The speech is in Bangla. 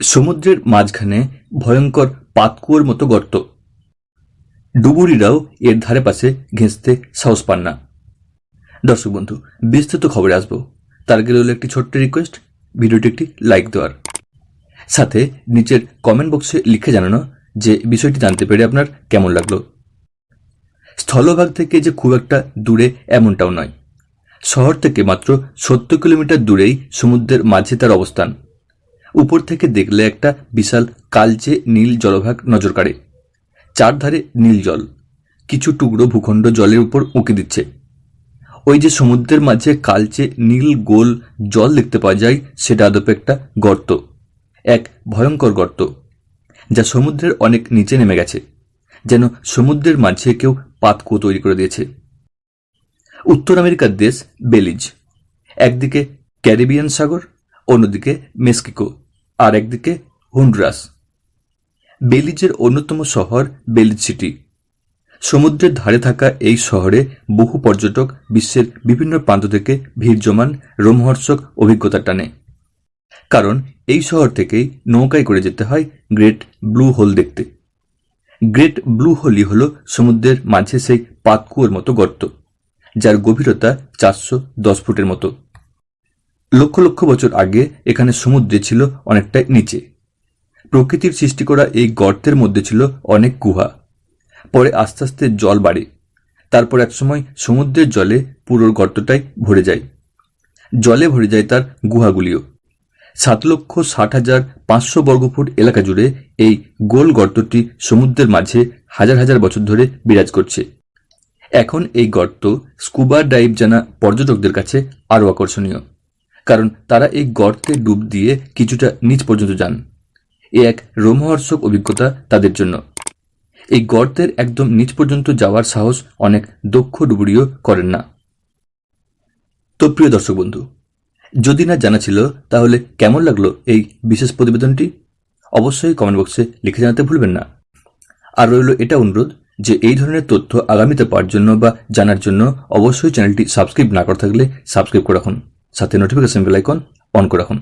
সমুদ্রের মাঝখানে ভয়ঙ্কর পাতকুয়োর মতো গর্ত। ডুবুরিরাও এর ধারে পাশে ঘেঁষতে সাহস পান না। দর্শক বন্ধু, বিস্তৃত খবরে আসব। তার আগে রইল একটি ছোট্ট রিকোয়েস্ট ভিডিওটি একটি লাইক দেওয়ার। সাথে নিচের কমেন্ট বক্সে লিখে জানানো যে বিষয়টি জানতে পেরে আপনার কেমন লাগল। স্থলভাগ থেকে যে খুব একটা দূরে এমনটাও নয়। শহর থেকে মাত্র সত্তর কিলোমিটার দূরেই সমুদ্রের মাঝে তার অবস্থান। উপর থেকে দেখলে একটা বিশাল কালচে নীল জলভাগ নজর কাড়ে। চারধারে নীল জল, কিছু টুকরো ভূখণ্ড জলের উপর উঁকে দিচ্ছে। ওই যে সমুদ্রের মাঝে কালচে নীল গোল জল দেখতে পাওয়া যায়, সেটা আদপে একটা গর্ত, এক ভয়ঙ্কর গর্ত, যা সমুদ্রের অনেক নিচে নেমে গেছে, যেন সমুদ্রের মাঝে কেউ পাতকুয়ো তৈরি করে দিয়েছে। উত্তর আমেরিকার দেশ বেলিজ, একদিকে ক্যারিবিয়ান সাগর, অন্যদিকে মেক্সিকো। আর একদিকে হন্ডুরাস, বেলিজের অন্যতম শহর বেলিজ সিটি। সমুদ্রের ধারে থাকা এই শহরে বহু পর্যটক বিশ্বের বিভিন্ন প্রান্ত থেকে ভিড় জমান রোমহর্ষক অভিজ্ঞতা টানে। কারণ এই শহর থেকেই নৌকায় করে যেতে হয় গ্রেট ব্লু হোল দেখতে। গ্রেট ব্লু হোলই হল সমুদ্রের মাঝে সেই পাতকুয়োর মতো গর্ত, যার গভীরতা চারশো দশ ফুটের মতো। লক্ষ লক্ষ বছর আগে এখানে সমুদ্রে ছিল অনেকটাই নিচে। প্রকৃতির সৃষ্টি করা এই গর্তের মধ্যে ছিল অনেক গুহা। পরে আস্তে আস্তে জল বাড়ে। তারপর একসময় সমুদ্রের জলে পুরো গর্তটাই ভরে যায়। জলে ভরে যায় তার গুহাগুলিও। সাত লক্ষ ষাট হাজার পাঁচশো বর্গফুট এলাকা জুড়ে এই গোল গর্তটি সমুদ্রের মাঝে হাজার হাজার বছর ধরে বিরাজ করছে। এখন এই গর্ত স্কুবা ডাইভ জানা পর্যটকদের কাছে আরও আকর্ষণীয়। কারণ তারা এই গর্তে ডুব দিয়ে কিছুটা নিচ পর্যন্ত যান। এ এক রোমহর্ষক অভিজ্ঞতা তাদের জন্য। এই গর্তের একদম নিচ পর্যন্ত যাওয়ার সাহস অনেক দক্ষ ডুবুরিও করেন না। তো প্রিয় দর্শক বন্ধু, যদি না জানা ছিল, তাহলে কেমন লাগল এই বিশেষ প্রতিবেদনটি? অবশ্যই কমেন্ট বক্সে লিখে জানাতে ভুলবেন না। আর রইল এটা অনুরোধ যে এই ধরনের তথ্য আগামীতে পাওয়ার জন্য বা জানার জন্য অবশ্যই চ্যানেলটি সাবস্ক্রাইব না করা থাকলে সাবস্ক্রাইব করে রাখুন। সাথে নোটিফিকেশন বেল আইকন অন করে রাখুন।